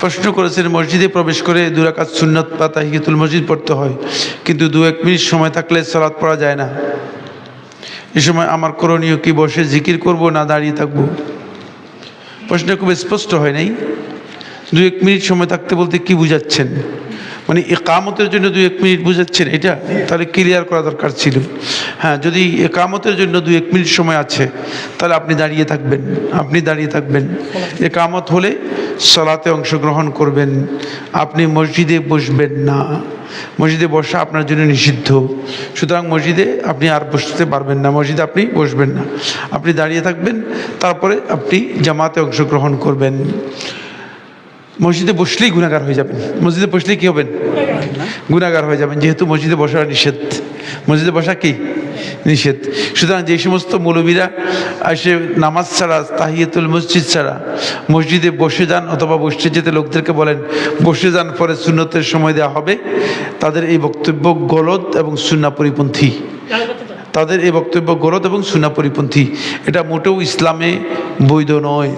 প্রশ্ন করেছেন, মসজিদে প্রবেশ করে দুরাকাত সুন্নত বা তাহিকিতুল মসজিদ পড়তে হয়। কিন্তু দু এক মিনিট সময় থাকলে সালাত পড়া যায় না। এ সময় আমার করণীয় কি, বসে জিকির করব না দাঁড়িয়ে থাকব? প্রশ্ন খুব স্পষ্ট হয় নাই। দু এক মিনিট সময় থাকতে বলতে কি বুঝাচ্ছেন? মানে একামতের জন্য দু এক মিনিট বুঝাচ্ছেন এটা? তাহলে ক্লিয়ার করা দরকার ছিল। হ্যাঁ যদি একামতের জন্য দু এক মিনিট সময় আছে, তাহলে আপনি দাঁড়িয়ে থাকবেন, আপনি দাঁড়িয়ে থাকবেন। একামত হলে সলাতে অংশগ্রহণ করবেন, আপনি মসজিদে বসবেন না। মসজিদে বসা আপনার জন্য নিষিদ্ধ। সুতরাং মসজিদে আপনি আর বসতে পারবেন না, মসজিদে আপনি বসবেন না। আপনি দাঁড়িয়ে থাকবেন, তারপরে আপনি জামাতে অংশগ্রহণ করবেন। মসজিদে বসলেই গুণাগার হয়ে যাবেন। মসজিদে বসলেই কী হবেন? গুণাগার হয়ে যাবেন, যেহেতু মসজিদে বসা নিষেধ। মসজিদে বসা কি? নিষেধ। সুতরাং যে সমস্ত মৌলবীরা এসে নামাজ ছাড়া, তাহিয়াতুল মসজিদ ছাড়া, মসজিদে বসে যান অথবা বসতে যেতে লোকদেরকে বলেন, বসে যান, পরে সুন্নতের সময় দেওয়া হবে। তাদের এই বক্তব্য গলদ এবং সুন্না পরিপন্থী। তাদের এই বক্তব্য গলদ এবং সুন্না পরিপন্থী। এটা মোটেও ইসলামে বৈধ নয়।